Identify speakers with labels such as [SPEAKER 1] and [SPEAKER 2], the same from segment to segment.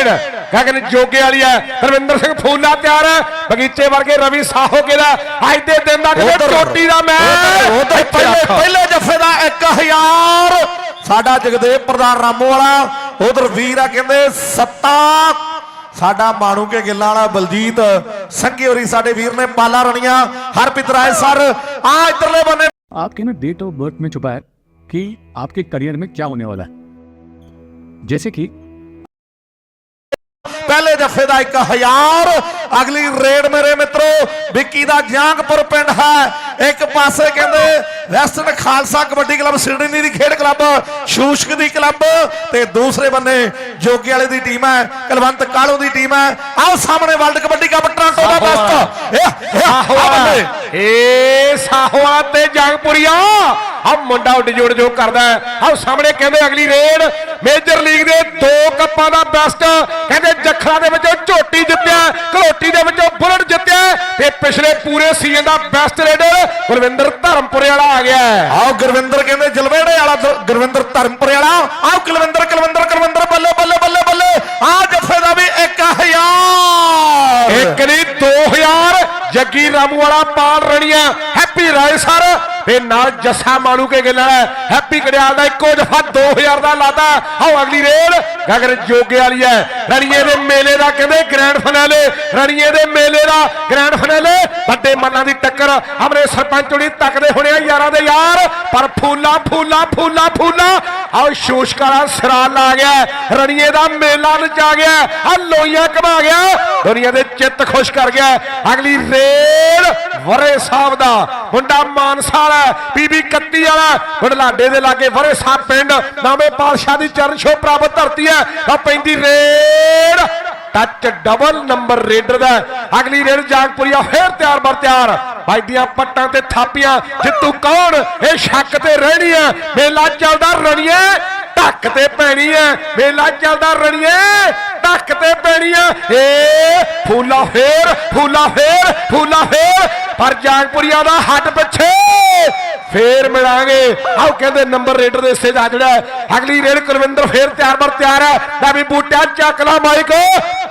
[SPEAKER 1] Raid Gagan ਜੋਗੇ ਵਾਲੀ ਹੈ ਰਵਿੰਦਰ ਸਿੰਘ ਫੂਲਾ ਤਿਆਰ ਹੈ ਬਗੀਚੇ ਵਰਗੇ ਰਵੀ ਸਾਹੋ ਕੇ ਦਾ ਅੱਜ ਦੇ ਦਿਨ ਦਾ ਕਿਤੇ
[SPEAKER 2] ਉੱਧਰ-
[SPEAKER 1] ਚੋਟੀ ਦਾ ਮੈਚ
[SPEAKER 2] ਉਧਰ
[SPEAKER 1] ਇੱਥੇ
[SPEAKER 2] ਪਹਿਲੇ
[SPEAKER 1] ਰੱਖ।
[SPEAKER 2] ਪਹਿਲੇ ਜੱਫੇ ਦਾ 1000 ਸਾਡਾ ਜਗਦੇਵ ਪ੍ਰਧਾਨ ਰਾਮੋ ਵਾਲਾ ਉਧਰ ਵੀਰ ਆ ਕਹਿੰਦੇ ਸੱਤਾ ਸਾਡਾ ਮਾਣੂ ਕੇ ਗਿੱਲਾਂ ਵਾਲਾ ਬਲਜੀਤ ਸੰਘੀ ਹੋਰੀ ਸਾਡੇ ਵੀਰ ਨੇ ਪਾਲਾ ਰਣੀਆਂ ਹਰਪ੍ਰੀਤ ਰਾਏ ਸਰ ਆ ਇਧਰਲੇ ਬੰਨੇ
[SPEAKER 3] आपके ना डेट ऑफ बर्थ में छुपा है कि आपके करियर में क्या होने वाला है जैसे कि
[SPEAKER 2] ਪਹਿਲੇ ਜੱਫੇ ਦਾ 1000 ਅਗਲੀ ਰੇਡ ਮੇਰੇ ਮਿੱਤਰੋ ਵਿੱਕੀ ਦਾ ਜਾਂਗਪੁਰ ਪਿੰਡ ਹੈ। ਇੱਕ ਪਾਸੇ ਕਹਿੰਦੇ western Khalsa kabaddi club Sydney ਦੀ ਖੇਡ ਕਲੱਬ ਸ਼ੂਸ਼ਕ ਦੀ ਕਲੱਬ ਤੇ ਦੂਸਰੇ ਬੰਨੇ ਜੋਗੀ ਵਾਲੇ ਦੀ ਟੀਮ ਹੈ ਕੁਲਵੰਤ ਕਾਲੂ ਦੀ ਟੀਮ ਹੈ। ਆਓ ਸਾਹਮਣੇ ਵਰਲਡ ਕਬੱਡੀ ਕੱਪ ਟੋਰਾਂਟੋ ਦਾ ਬੈਸਟ। ਇਹ ਇਹ ਆਹ ਬੰਦੇ
[SPEAKER 1] ਏ ਸਾਹਵਾ ਤੇ ਜੰਗਪੁਰੀਆ। ਆ ਮੁੰਡਾ ਉੱਡ ਜੋੜ ਜੋ ਕਰਦਾ ਆ ਸਾਹਮਣੇ ਕਹਿੰਦੇ ਅਗਲੀ ਰੇਡ ਮੇਜਰ ਲੀਗ ਦੇ ਦੋ ਕੱਪਾਂ ਦਾ ਬੈਸਟ ਕਹਿੰਦੇ ਜੱਖਾ ਦੇ ਵਿੱਚੋਂ ਝੋਟੀ ਜਿੱਤਿਆ ਘਲੋਟੀ ਦੇ ਵਿੱਚੋਂ ਬੁਲਟ ਜਿੱਤਿਆ ਤੇ ਪਿਛਲੇ ਪੂਰੇ ਸੀਜ਼ਨ ਦਾ ਬੈਸਟ ਰੇਡਰ ਕੁਲਵਿੰਦਰ ਧਰਮਪੁਰੇ ਵਾਲਾ ਆ ਗਿਆ।
[SPEAKER 2] ਆਓ ਗੁਰਵਿੰਦਰ ਕਹਿੰਦੇ ਜਲਵੇੜੇ ਵਾਲਾ ਗੁਰਵਿੰਦਰ ਧਰਮਪੁਰੇ ਵਾਲਾ। ਆਓ ਕੁਲਵਿੰਦਰ ਕੁਲਵਿੰਦਰ ਕੁਲਵਿੰਦਰ ਬੱਲੇ ਬੱਲੇ ਬੱਲੇ ਬੱਲੇ। ਆ ਜੱਫੇ ਦਾ ਵੀ 1000
[SPEAKER 1] ਇੱਕ ਨਹੀਂ 2000 ਜੱਗੀ ਰਾਮੂ ਵਾਲਾ ਪਾਲ ਰਣੀਆਂ। Happy Raisar. ਤੇ ਨਾਲ ਜੱਸਾ ਮਾਣੂ ਕੇ ਗਿੱਲ ਵਾਲਾ। ਹੈਪੀ ਕੜਿਆਲ ਦਾ ਇੱਕੋ ਜਫਾ 2000 ਦਾ ਲਾਤਾ। ਆਓ ਅਗਲੀ ਰੇਡ ਗਗਨ ਜੋਗੇ ਵਾਲੀ ਹੈ। ਰਣੀਏ ਦੇ ਮੇਲੇ ਦਾ ਕਹਿੰਦੇ ਗ੍ਰੈਂਡ ਫਾਈਨਲ ਰਣੀਏ ਦੇ ਮੇਲੇ ਦਾ ਗ੍ਰੈਂਡ ਫਾਈਨਲ ਵੱਡੇ ਮੱਲਾਂ ਦੀ ਟੱਕਰ। ਹਮਰੇ ਸਰਪੰਚ ਹੁਣੀ ਤੱਕਦੇ ਹੋਣੇ ਆ ਯਾਰਾਂ ਦੇ ਯਾਰ। ਪਰ ਫੂਲਾ ਫੂਲਾ ਫੂਲਾ ਫੂਲਾ। ਆਓ ਸ਼ੋਸ਼ਕਾਰਾ ਸਰਾਲ ਆ ਗਿਆ। ਰਣੀਏ ਦਾ ਮੇਲਾ ਨਚਾ ਗਿਆ। ਆ ਲੋਈਆਂ ਘਮਾ ਗਿਆ। ਦੁਨੀਆ ਦੇ ਚਿੱਤ ਖੁਸ਼ ਕਰ ਗਿਆ ਅਗਲੀ ਰੇਡ ਵਰੇ ਸਾਹਿਬ ਦਾ ਮੁੰਡਾ ਮਾਨਸਾ ਬੀਬੀ 31 ਵਾਲਾ ਬੜਲਾਡੇ ਦੇ ਲਾਗੇ ਵਰੇ ਸਾਹਿਬ ਪਿੰਡ ਨਾਮੇ ਪਾਤਸ਼ਾਹ ਦੀ ਚਰਨ ਛੋਹ ਪ੍ਰਾਪਤ ਧਰਤੀ ਹੈ। ਆ ਪੈਂਦੀ raid touch double number raider ਦਾ ਅਗਲੀ ਰੇਡ ਜਾਗਪੁਰੀਆ ਫੇਰ ਤਿਆਰ ਬਰ ਤਿਆਰ। ਬਾਈਆਂ ਪੱਟਾਂ ਤੇ ਥਾਪੀਆਂ, ਜਿੱਤੂ ਕੌਣ? ਇਹ ਸ਼ੱਕ ਤੇ ਰਹਿਣੀ ਹੈ। ਮੇਲਾ ਚੱਲਦਾ ਰਣੀਏ, ਢੱਕ ਤੇ ਪੈਣੀ ਹੈ। ਮੇਲਾ ਚੱਲਦਾ ਰਣੀਏ ਢੱਕ ਤੇ ਪੈਣੀ ਏ ਫੂਲਾ ਫੇਰ ਫੂਲਾ ਫੇਰ ਫੂਲਾ ਫੇਰ। ਪਰ ਜਾਗਪੁਰੀਆ ਦਾ ਹੱਟ ਪਿੱਛੇ। ਫੇਰ ਮਿਲਾਂਗੇ। ਆਓ ਕਹਿੰਦੇ ਨੰਬਰ ਰੇਡਰ ਦੇ ਹਿੱਸੇ ਦਾ ਜਿਹੜਾ ਅਗਲੀ ਰੇਡ ਕੁਲਵਿੰਦਰ ਫੇਰ ਤਿਆਰ ਬਰ ਤਿਆਰ ਹੈ। ਲੈ ਵੀ ਬੂਟਿਆ ਚੱਕ ਲਾ ਮਾਈਕ।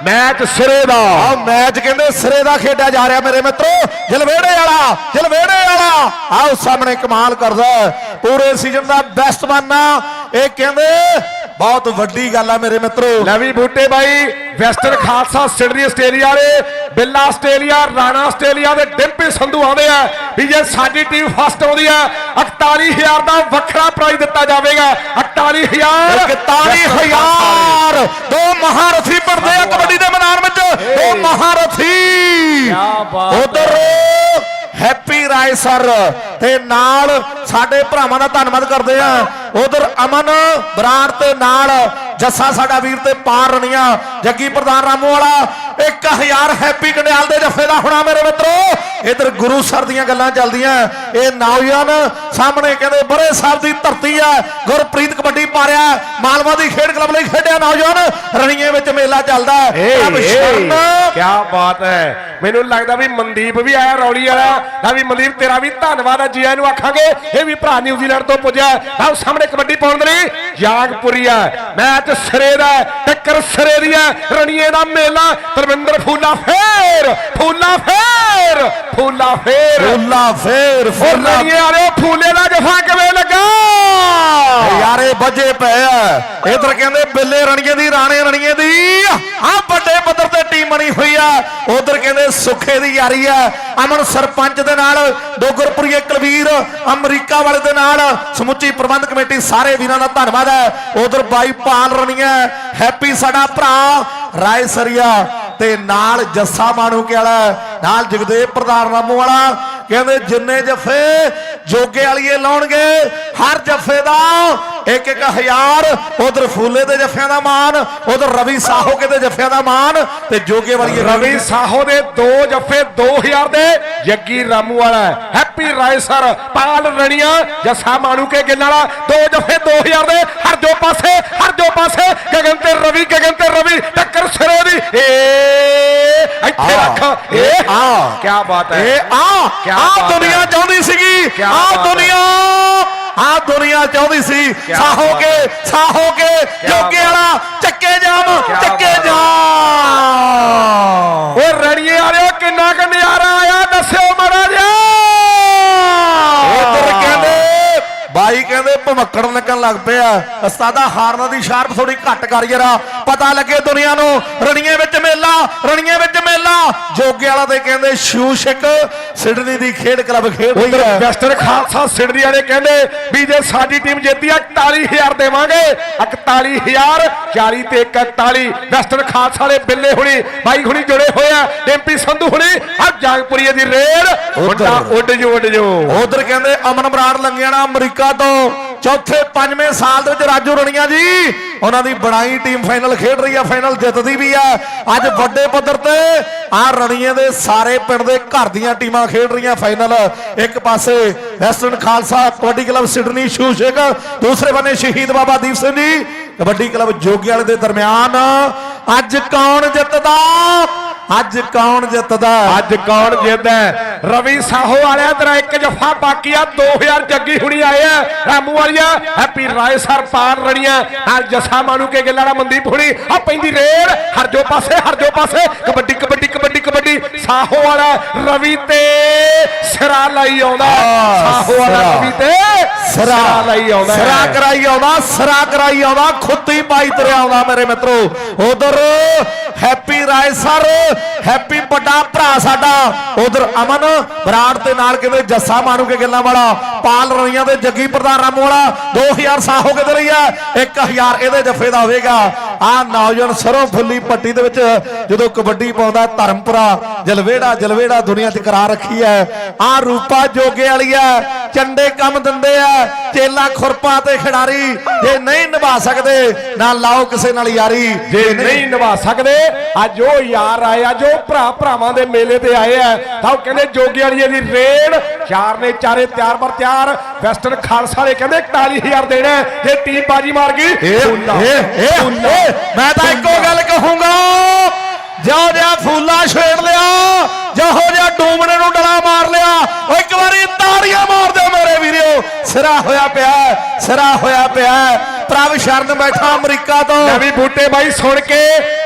[SPEAKER 1] ਮੈਚ ਸਿਰੇ ਦਾ।
[SPEAKER 2] ਆ ਮੈਚ ਕਹਿੰਦੇ ਸਿਰੇ ਦਾ ਖੇਡਿਆ ਜਾ ਰਿਹਾ ਮੇਰੇ ਮਿੱਤਰੋ। ਜਲਵੇੜੇ ਵਾਲਾ ਜਲਵੇੜੇ ਵਾਲਾ। ਆਓ ਸਾਹਮਣੇ ਕਮਾਲ ਕਰਦਾ ਪੂਰੇ ਸੀਜ਼ਨ ਦਾ ਬੈਸਟ ਬੰਨਾ ਇਹ ਕਹਿੰਦੇ ਬਹੁਤ ਵੱਡੀ ਗੱਲ ਆ ਮੇਰੇ ਮਿੱਤਰੋ।
[SPEAKER 1] ਲੈ ਵੀ ਬੂਟੇ ਬਾਈ ਵੈਸਟਰਨ ਖਾਲਸਾ ਸਿਡਨੀ ਆਸਟ੍ਰੇਲੀਆ ਵਾਲੇ ਬਿੱਲਾ ਆਸਟ੍ਰੇਲੀਆ ਰਾਣਾ ਆਸਟ੍ਰੇਲੀਆ ਦੇ ਡਿੰਪੀ ਸੰਧੂ ਆਉਂਦੇ ਆ। ਵੀ ਜੇ ਸਾਡੀ ਟੀਮ ਫਸਟ ਆਉਂਦੀ ਆ 41000 ਦਾ ਵੱਖਰਾ ਪ੍ਰਾਈਜ਼ ਦਿੱਤਾ ਜਾਵੇਗਾ। 41000
[SPEAKER 2] 41000 ਦੋ। ਮਹਾਰਥੀ ਪੜਦੇ ਆ ਕਬੱਡੀ ਦੇ ਮੈਦਾਨ ਵਿੱਚ। ਦੋ ਮਹਾਰਥੀ। ਉਧਰ ਹੈਪੀ ਰਾਏ ਸਰ। ਤੇ ਨਾਲ ਸਾਡੇ ਭਰਾਵਾਂ ਦਾ ਧੰਨਵਾਦ ਕਰਦੇ ਆ ਉਧਰ ਅਮਨ ਬਰਾੜ ਤੇ ਨਾਲ ਜੱਸਾ ਸਾਡਾ ਵੀਰ ਤੇ ਪਾਰ ਰਣੀਆਂ ਜੱਗੀ ਪ੍ਰਧਾਨ ਰਾਮੂ ਵਾਲਾ 1000 ਹੈਪੀ ਕੰਡਿਆਲ ਦੇ ਜੱਫੇ ਦਾ ਹੋਣਾ ਮੇਰੇ ਮਿੱਤਰੋ। ਇਧਰ ਗੁਰੂ ਸਰ ਦੀਆਂ ਗੱਲਾਂ ਚੱਲਦੀਆਂ। ਇਹ ਨੌਜਵਾਨ ਸਾਹਮਣੇ ਕਹਿੰਦੇ ਬਰੇ ਸਾਹਿਬ ਦੀ ਧਰਤੀ ਆ ਗੁਰਪ੍ਰੀਤ ਕਬੱਡੀ ਪਾਰਿਆ ਮਾਲਵਾ ਦੀ ਖੇਡ ਕਲੱਬ ਲਈ ਖੇਡਿਆ ਨੌਜਵਾਨ। ਰਣੀਏ ਵਿੱਚ ਮੇਲਾ ਚੱਲਦਾ।
[SPEAKER 1] ਕੀ ਬਾਤ ਹੈ। ਮੈਨੂੰ ਲੱਗਦਾ ਵੀ ਮਨਦੀਪ ਵੀ ਆਇਆ ਰੌਲੀ ਵਾਲਾ ਲੈ ਵੀ ਮਨਦੀਪ ਤੇਰਾ ਵੀ ਧੰਨਵਾਦ ਹੈ ਜੀ ਆਇਆਂ ਨੂੰ ਆਖਾਂਗੇ ਇਹ ਵੀ ਭਰਾ ਨਿਊਜ਼ੀਲੈਂਡ ਤੋਂ ਪੁੱਜਿਆ ਆਹ ਸਾਹਮਣੇ ਕਬੱਡੀ ਪਾਉਣ ਦੇ ਲਈ ਜਾਗਪੁਰੀ ਆ ਮੈਚ ਸਿਰੇ ਦਾ ਟੱਕਰ ਸਿਰੇ ਦੀ ਹੈ ਰਣੀਏ ਦਾ ਮੇਲਾ। ਤਰਵਿੰਦਰ ਫੂਲਾ ਫੇਰ ਫੂਲਾ ਫੇਰ ਫੂਲਾ ਫੇਰ।
[SPEAKER 2] ਫੁੱਲਾ ਫੇਰ ਫੁੱਲਾ
[SPEAKER 1] ਰਣੀਏ ਵਾਲੇ ਫੂਲੇ ਦਾ ਜਫਾ ਕਿਵੇਂ ਲੱਗਾ?
[SPEAKER 2] ਯਾਰੇ ਵੱਜੇ ਪਏ ਆ। ਇਧਰ ਕਹਿੰਦੇ ਬਿੱਲੇ ਰਣੀਏ ਦੀ, ਰਾਣੇ ਰਣੀਏ ਦੀ। ਆ ਵੱਡੇ ਪੱਧਰ ਤੇ ਟੀਮ ਬਣੀ ਹੋਈ ਆ। ਉਧਰ ਕਹਿੰਦੇ ਸੁੱਖੇ ਦੀ ਯਾਰੀ ਆ। ਅਮਨ ਸਰਪੰਚ ਦੇ ਨਾਲ ਡੋਗਰਪੁਰੀਏ ਕੁਲਵੀਰ ਅਮਰੀਕਾ ਵਾਲੇ ਦੇ ਨਾਲ, ਸਮੁੱਚੀ ਪ੍ਰਬੰਧ ਕਮੇਟੀ ਸਾਰੇ ਵੀਰਾਂ ਦਾ ਧੰਨਵਾਦ ਹੈ। ਉਧਰ ਬਾਈ ਪਾਲ ਰਣੀਆ ਹੈਪੀ ਸਾਡਾ ਭਰਾ, ਰਾਏ ਸਰੀਆ ਤੇ ਨਾਲ ਜੱਸਾ ਮਾਣੂਕੇ ਵਾਲਾ, ਨਾਲ ਜਗਦੇਵ ਪ੍ਰਧਾਨ ਰਾਮੂ ਵਾਲਾ ਕਹਿੰਦੇ ਜਿੰਨੇ ਜਫੇ ਜੋਗੇ ਵਾਲੀਏ ਲਾਉਣਗੇ ਹਰ ਜਫੇ ਦਾ ਇੱਕ ਇੱਕ ਹਜ਼ਾਰ ਉਧਰ ਫੂਲੇ ਦੇ ਜਫਿਆਂ ਦਾ ਮਾਨ ਉਧਰ ਰਵੀ ਸਾਹੋਕੇ ਦੇ ਜਫਿਆਂ ਦਾ ਮਾਨ ਤੇ ਜੋਗੇ ਵਾਲੀਏ
[SPEAKER 1] ਰਵੀ ਸਾਹੋ ਦੇ ਦੋ ਜੱਫੇ 2000 ਦੇ ਜੱਗੀ ਰਾਮੂ ਵਾਲਾ Happy Raisar Pal Raniyan Jassa Manuke Gill ਵਾਲਾ ਦੋ ਜੱਫੇ 2000 ਦੇ ਹਰ ਜੋ ਪਾਸੇ ਹਰ ਜੋ ਪਾਸੇ ਗਗਨ ਤੇ ਰਵੀ ਗਗਨ ਤੇ ਰਵੀ ਟੱਕਰ ਸਿਰੇ ਦੀ ਏ ਇੱਥੇ ਰੱਖ ਏ
[SPEAKER 2] ਇਹ ਆ।
[SPEAKER 1] ਕੀ ਬਾਤ ਹੈ
[SPEAKER 2] ਇਹ ਆ ਆ ਦੁਨੀਆ। ਚਾਹੁੰਦੀ ਸੀਗੀ ਆ। ਦੁਨੀਆ ਆ ਦੁਨੀਆ ਚਾਹੁੰਦੀ ਸੀ ਸਾਹੋ ਕੇ ਸਾਹੋ ਕੇ ਜੋਗੇ ਵਾਲਾ ਚੱਕੇ ਜਾਮ ਚੱਕੇ
[SPEAKER 1] ਜਾਮ। ਓ ਰਣੀਏ ਵਾਲਿਓ ਕਿੰਨਾ ਕ ਹੈ।
[SPEAKER 2] ਜਾਮ ਭਮੱਕੜ ਲੱਗਣ ਲੱਗ ਪਿਆ ਉਸਤਾਦਾ ਹਾਰਨ ਦੀ ਸ਼ਾਰਪ ਥੋੜੀ ਘੱਟ ਕਰ ਯਾਰਾ। ਪਤਾ ਲੱਗੇ ਦੁਨੀਆ ਨੂੰ ਰਣੀਏ ਵਿੱਚ ਮੇਲਾ ਰਣੀਏ ਵਿੱਚ ਮੇਲਾ। ਜੋਗੇ ਵਾਲਾ ਤੇ ਕਹਿੰਦੇ ਸ਼ੂਸ਼ਕ ਸਿਡਨੀ ਦੀ ਖੇਡ ਕਲੱਬ ਖੇਡ ਰਹੀ ਹੈ।
[SPEAKER 1] ਵੈਸਟਰਨ ਖਾਲਸਾ ਸਿਡਨੀ ਵਾਲੇ ਕਹਿੰਦੇ ਵੀ ਜੇ ਸਾਡੀ ਟੀਮ ਜਿੱਤੀ ਆ 41000 ਦੇਵਾਂਗੇ। 41000 40 ਤੇ 41 ਵੈਸਟਰਨ ਖਾਲਸਾ ਵਾਲੇ ਬਿੱਲੇ ਹੁਣੀ ਬਾਈ ਹੁਣੀ ਜੁੜੇ ਹੋਏ ਆ। ਐਮਪੀ ਸੰਧੂ ਹੁਣੀ ਆ ਜਾਗਪੁਰੀਏ ਦੀ ਰੇਡ। ਮੁੰਡਾ ਉੱਡ ਜੋ ਉੱਡ ਜੋ।
[SPEAKER 2] ਉਧਰ ਕਹਿੰਦੇ ਅਮਨ ਬਰਾੜ ਲੰਗਿਆਣਾ ਅਮਰੀਕਾ ਤੋਂ ਚੌਥੇ ਪੰਜਵੇਂ ਸਾਲ ਦੇ ਵਿੱਚ ਰਾਜੂ ਰਣੀਆਂ ਜੀ, ਉਹਨਾਂ ਦੀ ਬਣਾਈ ਟੀਮ ਫਾਈਨਲ ਖੇਡ ਰਹੀ ਆ, ਫਾਈਨਲ ਜਿੱਤਦੀ ਵੀ ਆ। ਅੱਜ ਵੱਡੇ ਪੱਧਰ ਤੇ ਆ ਰਣੀਏ ਦੇ ਸਾਰੇ ਪਿੰਡ ਦੇ ਘਰ ਦੀਆਂ ਟੀਮਾਂ ਖੇਡ ਰਹੀਆਂ ਫਾਈਨਲ। ਇੱਕ ਪਾਸੇ western Khalsa, kabaddi club Sydney ਸ਼ੂਸ਼ੇਕ ਦੂਸਰੇ ਬੰਨੇ ਸ਼ਹੀਦ ਬਾਬਾ ਦੀਪ ਸਿੰਘ ਜੀ। ਕਬੱਡੀ ਕਲੱਬ ਜੋਗੀ ਵਾਲੇ ਦੇ ਦਰਮਿਆਨ। ਅੱਜ ਕੌਣ ਜਿੱਤਦਾ? ਅੱਜ ਕੌਣ ਜਿੱਤਦਾ?
[SPEAKER 1] ਅੱਜ ਕੌਣ ਜਿੱਤਦਾ? ਹੈ? ਰਵੀ ਸਾਹੋ ਵਾਲਿਆ ਤੇਰਾ ਇੱਕ ਜਫਾ ਬਾਕੀ ਆ 2000 ਜੱਗੀ ਹੁਣੀ ਆਏ ਆ। ਰਾਮੂ ਵਾਲੀਆ ਹੈਪੀ ਰਾਏ ਸਰ ਪਾਰ ਰਣੀਆਂ। ਨਾਲ ਜੱਸਾ ਮਾਨੂ ਕੇ ਗਿੱਲਾ ਵਾਲਾ ਮਨਦੀਪ ਹੁਣੀ। ਆ ਪੈਂਦੀ ਰੇਡ ਹਰਜੋ ਪਾਸੇ ਹਰਜੋ ਪਾਸੇ। ਕਬੱਡੀ ਕਬੱਡੀ ਕਬੱਡੀ ਕਬੱਡੀ। ਸਾਹੋ ਵਾਲਾ ਰਵੀ ਤੇ ਸਿਰਾ ਲਈ ਆਉਂਦਾ। ਸਾਹੋ ਵਾਲਾ। ਰਵੀ ਤੇ ਸਿਰਾ ਲਈ ਆਉਂਦਾ ਹੈ।
[SPEAKER 2] ਸਿਰਾ ਕਰਾਈ ਆਉਂਦਾ ਸਿਰਾ ਕਰਾਈ ਆਉਂਦਾ ਖੁੱਤੀ ਪਾਈ ਤਰਿਆ ਆਉਂਦਾ ਮੇਰੇ ਮਿੱਤਰੋ। ਉਧਰ ਹੈਪੀ ਰਾਏ ਸਰ ਹੈਪੀ ਵੱਡਾ ਭਰਾ ਸਾਡਾ। ਉਧਰ ਅਮਨ ਬਰਾੜ ਤੇ ਨਾਲ ਕਹਿੰਦੇ ਜੱਸਾ ਮਾਰੂ ਕੇ ਗੱਲਾਂ ਵਾਲਾ ਪਾਲ ਰਣੀਆਂ ਦੇ ਜੱਗੀ ਪ੍ਰਧਾਨ ਰਾਮੂ ਵਾਲਾ 2000 ਸਾਹ ਹੋ ਕੇ ਦੇ ਰਹੀ ਆ 1000 ਇਹਦੇ ਜੱਫੇ ਦਾ ਹੋਵੇਗਾ। ਆ ਨੌਜਵਾਨ ਸਰੋਂ ਫੁੱਲੀ ਪੱਟੀ ਦੇ ਵਿੱਚ ਜਦੋਂ ਕਬੱਡੀ ਪਾਉਂਦਾ ਧਰਮਪੁਰਾ ਜਲਵੇੜਾ ਜਲਵੇੜਾ ਦੁਨੀਆ 'ਚ ਕਰਾ ਰੱਖੀ ਐ ਆ ਰੂਪਾ ਜੋਗੇ ਵਾਲੀ ਐ ਚੰਡੇ ਕੰਮ ਦਿੰਦੇ ਆ ਚੇਲਾ ਖੁਰਪਾ ਤੇ ਖਿਡਾਰੀ ਜੇ ਨਹੀਂ ਨਿਭਾ ਸਕਦੇ ਨਾ ਲਾਓ ਕਿਸੇ ਨਾਲ ਯਾਰੀ
[SPEAKER 1] ਜੇ ਨਹੀਂ ਨਿਭਾ ਸਕਦੇ ਅੱਜ ਉਹ ਯਾਰ ਆਏ ਆ ਜੋ ਭਰਾ ਭਰਾਵਾਂ ਦੇ ਮੇਲੇ ਤੇ ਆਏ ਆ ਤਾਂ ਉਹ ਕਹਿੰਦੇ ਜੋਗੀ ਵਾਲੀ ਦੀ ਰੇਡ ਚਾਰ ਨੇ ਚਾਰੇ ਤਿਆਰ ਪਰ ਤਿਆਰ ਵੈਸਟਰਨ ਖਾਲਸਾ ਵਾਲੇ ਕਹਿੰਦੇ 41000 ਦੇਣਾ। ਜੇ ਟੀਮ ਬਾਜੀ ਮਾਰ ਗਈ
[SPEAKER 2] ਮੈਂ ਤਾਂ ਇੱਕੋ ਗੱਲ ਕਹੂੰਗਾ ਜੋ ਜਿਹਾ ਫੂਲਾ ਛੇੜ ਲਿਆ ਜਿਹੋ ਜਿਹਾ ਡੂਮਣੇ ਨੂੰ ਡਲਾ ਮਾਰ ਲਿਆ ਉਹ ਇੱਕ ਵਾਰੀ ਤਾੜੀਆਂ ਮਾਰ ਦਿਓ ਮੇਰੇ ਵੀਰਿਓ ਸਿਰਾ ਹੋਇਆ ਪਿਆ ਸਿਰਾ ਹੋਇਆ ਪਿਆ ਪ੍ਰਭ ਸ਼ਰਨ ਬੈਠਾ ਅਮਰੀਕਾ ਤੋਂ।
[SPEAKER 1] ਵੀ ਬੂਟੇ ਬਾਈ ਸੁਣ ਕੇ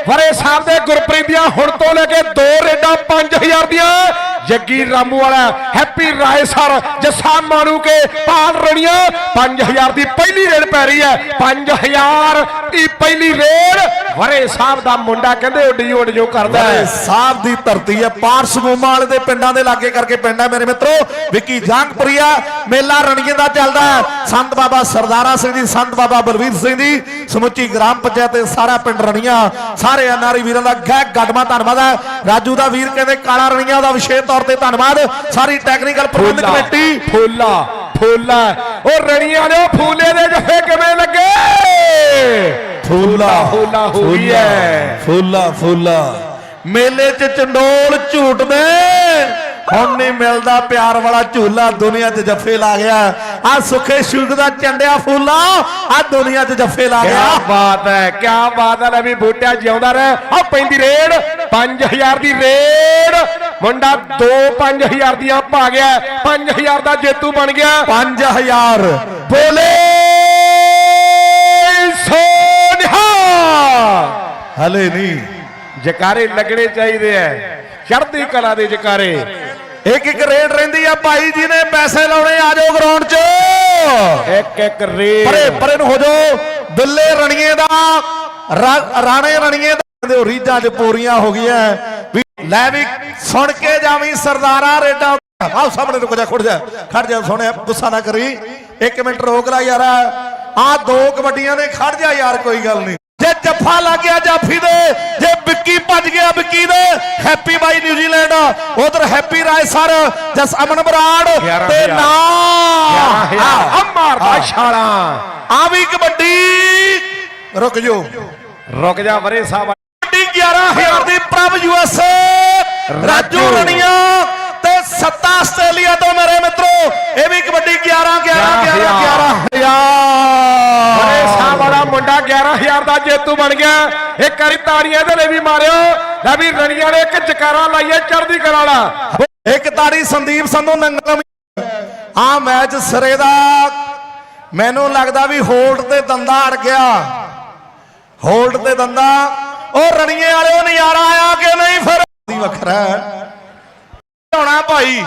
[SPEAKER 1] ਵਰੇ ਸਾਹਿਬ ਦੇ ਗੁਰਪ੍ਰੀਤ ਦੀਆਂ ਹੁਣ ਤੋਂ ਲੈ ਕੇ ਦੋ ਰੇਡਾਂ 5000 ਦੀਆਂ ਜੱਗੀ ਰਾਮੂ ਵਾਲਾ Happy Raisar Jassa Manuke Pal Raniyan. 5000 ਦੀ ਪਹਿਲੀ ਰੇਡ ਪੈ ਰਹੀ ਹੈ। 5000 ਦੀ ਪਹਿਲੀ ਰੇਡ ਵਰੇ ਸਾਹਿਬ ਦਾ ਮੁੰਡਾ ਕਹਿੰਦੇ ਉੱਡ ਉੱਡ ਜੋ, ਕਰਦਾ ਹੈ।
[SPEAKER 2] ਸਾਹਿਬ ਦੀ ਧਰਤੀ ਹੈ। ਪਾਰਸ ਮੂਮਾ ਵਾਲੇ ਦੇ ਪਿੰਡਾਂ ਦੇ ਲਾਗੇ ਕਰਕੇ ਪਿੰਡ ਹੈ ਮੇਰੇ ਮਿੱਤਰੋ। ਵਿੱਕੀ ਜੰਗਪੁਰੀਆ, ਮੇਲਾ ਰਣੀਆਂ ਦਾ ਚੱਲਦਾ ਹੈ। ਸੰਤ ਬਾਬਾ ਸਰਦਾਰਾ ਸਿੰਘ ਜੀ, ਸੰਤ ਬਾਬਾ ਬਲਵੀਰ ਸਿੰਘ ਜੀ, ਸਮੁੱਚੀ ਗ੍ਰਾਮ ਪੰਚਾਇਤ ਤੇ ਸਾਰਾ ਪਿੰਡ ਰਣੀਆਂ। ਸਾਰੇ ਐਨਆਰਈ ਵੀਰਾਂ ਦਾ ਗਹਿ ਗੱਡਮਾ ਧੰਨਵਾਦ ਹੈ। ਰਾਜੂ ਦਾ ਵੀਰ ਕਹਿੰਦੇ ਕਾਲਾ ਰਣੀਆਂ ਦਾ ਵਿਸ਼ੇਸ਼ ਤੌਰ ਤੇ ਧੰਨਵਾਦ। ਸਾਰੀ ਟੈਕਨੀਕਲ ਪ੍ਰਬੰਧਕ
[SPEAKER 1] ਫੂਲਾ
[SPEAKER 2] ਕਮੇਟੀ।
[SPEAKER 1] ਫੂਲਾ ਫੂਲਾ। ਉਹ ਰਣੀਆਂ ਦੇ ਫੂਲੇ ਦੇ ਜਫੇ ਕਿਵੇਂ ਲੱਗੇ?
[SPEAKER 2] ਫੂਲਾ
[SPEAKER 1] ਫੂਲਾ ਹੋ ਗਈ ਹੈ
[SPEAKER 2] ਫੂਲਾ ਫੂਲਾ। ਮੇਲੇ 'ਚ ਚੰਡੋਲ ਝੂਟਦੇ। ਹੁਣ ਨਹੀਂ ਮਿਲਦਾ ਪਿਆਰ ਵਾਲਾ ਝੂਲਾ ਦੁਨੀਆ 'ਚ ਜੱਫੇ ਲਾ ਗਿਆ। ਆ ਸੁੱਖੇ ਸ਼ੂਟ ਦਾ ਚੰਡਿਆ ਫੂਲਾ ਆ। ਦੁਨੀਆ 'ਚ ਜੱਫੇ ਲਾ ਗਿਆ।
[SPEAKER 1] ਬਾਤ ਹੈ ਕਿਆ ਬਾਤ ਹੈ ਲੈ ਵੀ ਬੂਟਿਆ ਜਿਉਂਦਾ ਰਹਿ। ਆ ਪੈਂਦੀ ਰੇਡ 5000 ਦੀ ਰੇਡ। ਮੁੰਡਾ 2 5000 ਦੀਆਂ ਪਾ ਗਿਆ। 5000 ਦਾ ਜੇਤੂ ਬਣ ਗਿਆ।
[SPEAKER 2] 5000
[SPEAKER 1] ਬੋਲੇ ਸੋਨਿਹਾ
[SPEAKER 2] ਹਲੇ ਨਹੀਂ।
[SPEAKER 1] ਜਕਾਰੇ ਲੱਗਣੇ ਚਾਹੀਦੇ ਐ। ਚੜ੍ਹਦੀ ਕਲਾ ਦੇ ਜਕਾਰੇ।
[SPEAKER 2] ਇੱਕ ਇੱਕ ਰੇਡ ਰਹਿੰਦੀ ਆ। ਭਾਈ ਜੀ ਨੇ ਪੈਸੇ ਲਾਉਣੇ ਆ ਜਾਓ ਗਰਾਊਂਡ 'ਚ।
[SPEAKER 1] ਇੱਕ ਇੱਕ ਰੇਡ।
[SPEAKER 2] ਪਰੇ ਪਰੇ ਨੂੰ ਹੋ ਜਾਓ। ਦਿੱਲੇ ਰਣੀਏ ਦਾ ਰਾਣੇ ਰਣੀਏ ਦਾ ਦੇ ਰੀਜਾਂ 'ਚ ਪੂਰੀਆਂ ਹੋ ਗਈਆਂ। ਵੀ ਲੈ ਵੀ ਸੁਣ ਕੇ ਜਾਵੀਂ ਸਰਦਾਰਾ ਰੇਡਾ ਆਹ ਸਾਹਮਣੇ ਰੁਕ ਜਾ ਖੜ ਜਾ। ਖੜ ਜਾ ਸੋਹਣਿਆ ਗੁੱਸਾ ਨਾ ਕਰੀ। ਇੱਕ ਮਿੰਟ ਰੋਕ ਲੈ ਯਾਰ। ਆ ਦੋ ਕਬੱਡੀਆਂ ਨੇ ਖੜ ਜਾ ਯਾਰ ਕੋਈ ਗੱਲ ਨਹੀਂ। ਜੇ ਜੱਫਾ ਲੱਗ ਗਿਆ ਜਾਫੀ ਦੇ ਜੇ ਵਿੱਕੀ ਭੱਜ ਗਿਆ ਵਿੱਕੀ ਦੇ ਹੈਪੀ ਬਾਈ ਨਿਊਜ਼ੀਲੈਂਡ ਉਧਰ ਹੈਪੀ ਰਾਏ ਸਰ ਜਸ ਅਮਨ ਬਰਾੜ ਤੇ। ਨਾ
[SPEAKER 1] ਆ ਮਾਰਦਾ ਛਾਲਾਂ
[SPEAKER 2] ਆ ਵੀ ਕਬੱਡੀ। ਰੁਕ ਜੋ
[SPEAKER 1] ਰੁਕ ਜਾ ਵਰੇ ਸਾਹਿਬ।
[SPEAKER 2] ਕਬੱਡੀ 11000 ਦੀ ਪ੍ਰਭ ਯੂਐਸ ਰਾਜੂ ਰਣੀਆਂ। ਸੱਤਾ ਆਸਟ੍ਰੇਲੀਆ ਤੋਂ ਮੇਰੇ ਮਿੱਤਰੋ ਇਹ ਵੀ ਕਬੱਡੀ 11 11 11
[SPEAKER 1] ਵਰੇ
[SPEAKER 2] 11000
[SPEAKER 1] ਸਾਹਿਬ ਵਾਲਾ ਮੁੰਡਾ 11000 ਦਾ ਜੇਤੂ ਬਣ ਗਿਆ। ਇੱਕ ਵਾਰੀ ਤਾੜੀਆਂ ਇਹਦੇ ਲਈ ਵੀ ਮਾਰਿਓ। ਲੈ ਵੀ ਰਣੀਆਂ ਨੇ ਇੱਕ ਜਕਾਰਾ ਲਾਈਏ ਚੜ੍ਹਦੀ ਕਲਾ ਵਾਲਾ।
[SPEAKER 2] ਇੱਕ ਤਾੜੀ ਸੰਦੀਪ ਸੰਧੂ ਨੰਗਲ। ਆ ਮੈਚ ਸਿਰੇ ਦਾ। ਮੈਨੂੰ ਲੱਗਦਾ ਵੀ ਹੋਲਡ ਤੇ ਦੰਦਾ ਅੜ ਗਿਆ। ਹੋਲਡ ਤੇ ਦੰਦਾ। ਉਹ ਰਣੀਏ ਵਾਲਿਓ ਨਜ਼ਾਰਾ ਆਇਆ ਕਿ ਨਹੀਂ ਫਿਰ? ਦੀ ਵੱਖਰਾ ਹੋਣਾ ਭਾਈ।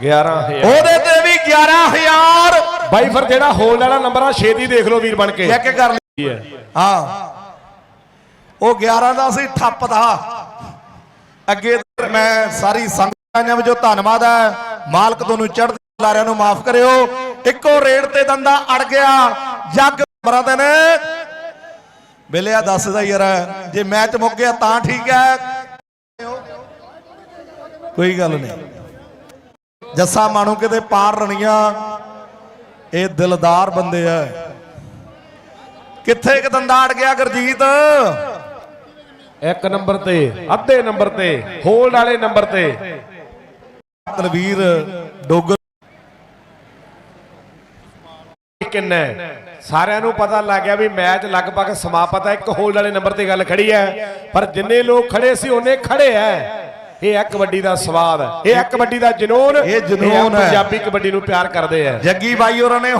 [SPEAKER 1] 11000
[SPEAKER 2] ਉਹਦੇ ਤੇ ਵੀ 11000
[SPEAKER 1] ਬਾਈ ਫਿਰ ਜਿਹੜਾ ਹੋਲਡ ਵਾਲਾ ਨੰਬਰ ਆ ਛੇਤੀ ਦੇਖ ਲਓ ਵੀਰ ਬਣ ਕੇ।
[SPEAKER 2] ਚੈੱਕ ਕਰ ਲਈ।
[SPEAKER 1] ਹੈ।
[SPEAKER 2] ਹਾਂ। ਉਹ 11 ਦਾ ਸੀ ਠੱਪ ਦਾ। ਅੱਗੇ ਮੈਂ ਸਾਰੀ ਸੰਗਤਾਂ ਵਿੱਚੋਂ ਧੰਨਵਾਦ ਹੈ। ਮਾਲਕ ਤੁਹਾਨੂੰ ਚੜ੍ਹਦੀ ਲਾਰਿਆਂ ਨੂੰ ਮਾਫ ਕਰਿਓ। ਇੱਕੋ ਰੇਡ ਤੇ ਦੰਦਾ ਅੜ ਗਿਆ। ਜੱਗ ਮਰਾਂ ਦੇ ਨੇ ਬਿਲਿਆ ਦੱਸਦਾ ਯਾਰ ਜੇ ਮੈਚ ਮੁੱਕ ਗਿਆ ਤਾਂ ਠੀਕ ਹੈ। ਕੋਈ ਗੱਲ ਨਹੀਂ। ਜੱਸਾ ਮਾਣੂ ਕਿਤੇ ਪਾਰ ਰਣੀਆਂ ਇਹ ਦਿਲਦਾਰ ਬੰਦੇ ਆ। ਕਿੱਥੇ ਇੱਕ ਦੰਦਾ ਅੜ ਗਿਆ ਗੁਰਜੀਤ?
[SPEAKER 1] ਇੱਕ ਨੰਬਰ ਤੇ ਅੱਧੇ ਨੰਬਰ ਤੇ ਹੋਲਡ ਵਾਲੇ ਨੰਬਰ ਤੇ।
[SPEAKER 2] ਤਲਵੀਰ ਡੋਗਰ।
[SPEAKER 1] ਕਿੰਨਾ? ਸਾਰਿਆਂ ਨੂੰ ਪਤਾ ਲੱਗ ਗਿਆ ਵੀ ਮੈਚ ਲਗਭਗ ਸਮਾਪਤ ਹੈ। ਇੱਕ ਹੋਲਡ ਵਾਲੇ ਨੰਬਰ ਤੇ ਗੱਲ ਖੜੀ ਹੈ। ਪਰ ਜਿੰਨੇ ਲੋਕ ਖੜੇ ਸੀ ਉਹਨੇ ਖੜੇ ਹੈ। ਇਹ ਹੈ ਕਬੱਡੀ ਦਾ ਸਵਾਦ। ਇਹ ਹੈ ਕਬੱਡੀ ਦਾ ਜਨੂਨ।
[SPEAKER 2] ਇਹ ਜਨੂੰਨ ਹੈ।
[SPEAKER 1] ਪੰਜਾਬੀ ਕਬੱਡੀ ਨੂੰ ਪਿਆਰ ਕਰਦੇ ਆ।
[SPEAKER 2] ਜੱਗੀ ਬਾਈ ਹੋਰਾਂ ਨੇ